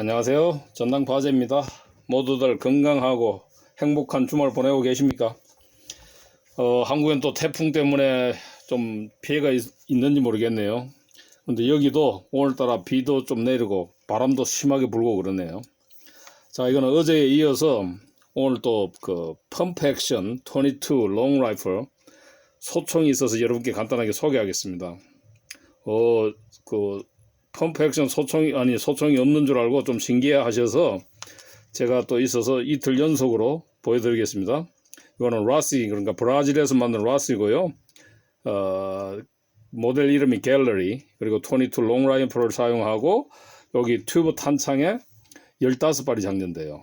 안녕하세요. 전당 바제입니다. 모두들 건강하고 행복한 주말 보내고 계십니까? 어, 한국엔 또 태풍 때문에 좀 피해가 있, 있는지 모르겠네요. 근데 여기도 오늘따라 비도 좀 내리고 바람도 심하게 불고 그러네요. 자, 이거는 어제에 이어서 오늘 또 그 펌프 액션 22롱 라이플 소총이 있어서 여러분께 간단하게 소개하겠습니다. 어, 그 펌프 액션 소총이 아니 소총이 없는 줄 알고 좀 신기해 하셔서 제가 또 있어서 이틀 연속으로 보여드리겠습니다. 이거는 라시 그러니까 브라질에서 만든 라시고요. 어, 모델 이름이 갤러리 그리고 22 롱라이프를 사용하고 여기 튜브 탄창에 15발이 장전돼요.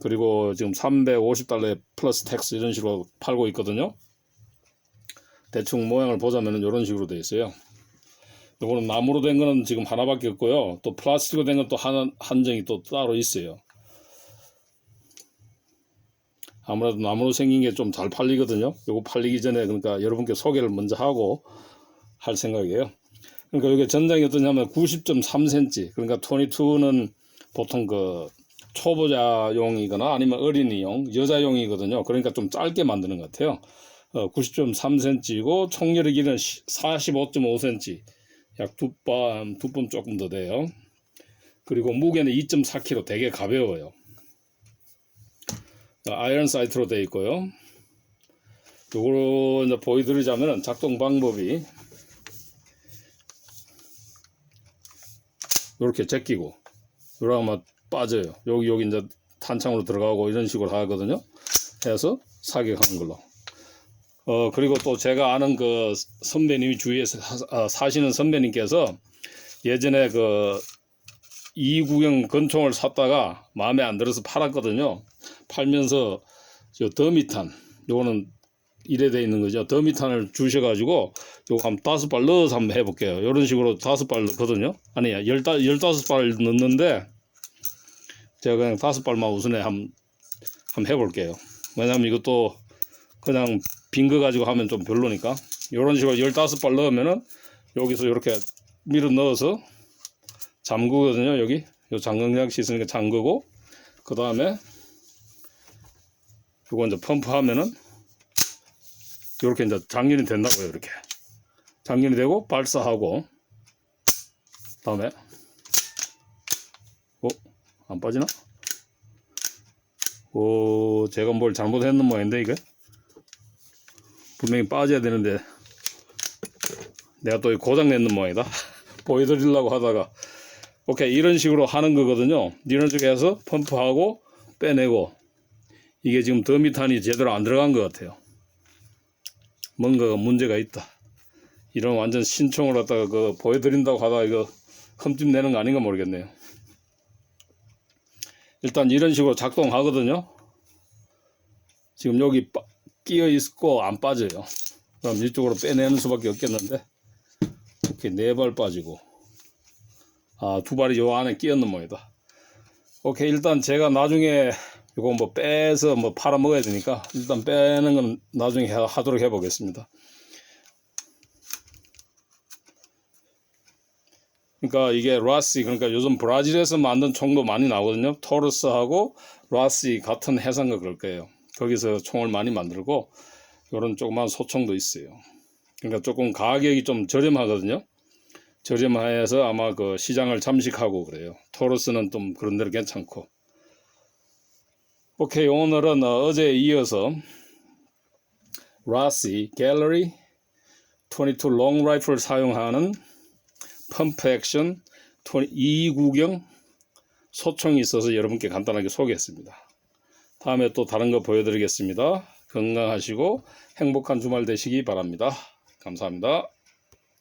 그리고 지금 350달러에 플러스 텍스 이런 식으로 팔고 있거든요. 대충 모양을 보자면 이런 식으로 되어 있어요. 요거는 나무로 된 거는 지금 하나밖에 없고요. 또 플라스틱으로 된 건또 한, 한정이 또 따로 있어요. 아무래도 나무로 생긴 게 좀 잘 팔리거든요. 요거 팔리기 전에 그러니까 여러분께 소개를 먼저 하고 할 생각이에요. 그러니까 이게 전장이 어떠냐면 90.3cm. 그러니까 22는 보통 그 초보자용이거나 아니면 어린이용, 여자용이거든요. 그러니까 좀 짧게 만드는 것 같아요. 어, 90.3cm이고 총열의 길이는 45.5cm. 약두 번, 두번 조금 더 돼요. 그리고 무게는 2.4kg 되게 가벼워요. 아이언 사이트로 되어 있고요. 요거로 이제 보여드리자면 작동 방법이 이렇게 제끼고 이러면 빠져요. 여기 여기 이제 탄창으로 들어가고 이런 식으로 하거든요. 해서 사격하는 걸로. 어 그리고 또 제가 아는 그 선배님이 주위에서 사, 아, 사시는 선배님께서 예전에 그 이구경 건총을 샀다가 마음에 안 들어서 팔았거든요. 팔면서 저 더미탄 요거는 이래 돼 있는 거죠. 더미탄을 주셔가지고 요거 한 다섯 발 넣어서 한번 해볼게요. 이런 식으로 다섯 발 넣거든요. 아니야 열다 열다섯 발 넣는데 제가 그냥 다섯 발만 우선에 한번 한번 해볼게요. 왜냐면 이것도 그냥 빈 거 가지고 하면 좀 별로니까 이런 식으로 열다섯 발 넣으면은 여기서 이렇게 밀어 넣어서 잠그거든요. 여기 요 잠금장치 있으니까 잠그고 그 다음에 요거 이제 펌프하면은 이렇게 이제 장전이 된다고요. 이렇게 장전이 되고 발사하고 다음에 어? 안 빠지나? 오 제가 뭘 잘못했는 모양인데 이게 분명히 빠져야 되는데 내가 또 고장 냈는 모양이다. 보여드리려고 하다가. 오케이 이런 식으로 하는 거거든요. 이런 식으로 해서 펌프하고 빼내고 이게 지금 더미탄이 제대로 안 들어간 것 같아요. 뭔가가 문제가 있다. 이런 완전 신총을 갖다가 그 보여드린다고 하다가 이거 흠집 내는 거 아닌가 모르겠네요. 일단 이런 식으로 작동하거든요. 지금 여기 빠- 끼어 있고 안 빠져요 그럼 이쪽으로 빼내는 수밖에 없겠는데 이렇게 네 발 빠지고 아, 두 발이 요 안에 끼었는 모양이다. 오케이, 일단 제가 나중에 이거 뭐 빼서 뭐 팔아 먹어야 되니까 일단 빼는 건 나중에 하- 하도록 해보겠습니다. 그러니까 이게 라시, 그러니까 요즘 브라질에서 만든 총도 많이 나오거든요. 토르스하고 라시 같은 해상가 그럴 거예요. 거기서 총을 많이 만들고 이런 조그만 소총도 있어요. 그러니까 조금 가격이 좀 저렴하거든요. 저렴해서 아마 그 시장을 잠식하고 그래요. 토르스는 좀 그런 데로 괜찮고. 오케이 오늘은 어, 어제에 이어서 라시 갤러리 22 롱 라이플 사용하는 펌프 액션 22구경 소총이 있어서 여러분께 간단하게 소개했습니다. 다음에 또 다른 거 보여드리겠습니다. 건강하시고 행복한 주말 되시기 바랍니다. 감사합니다.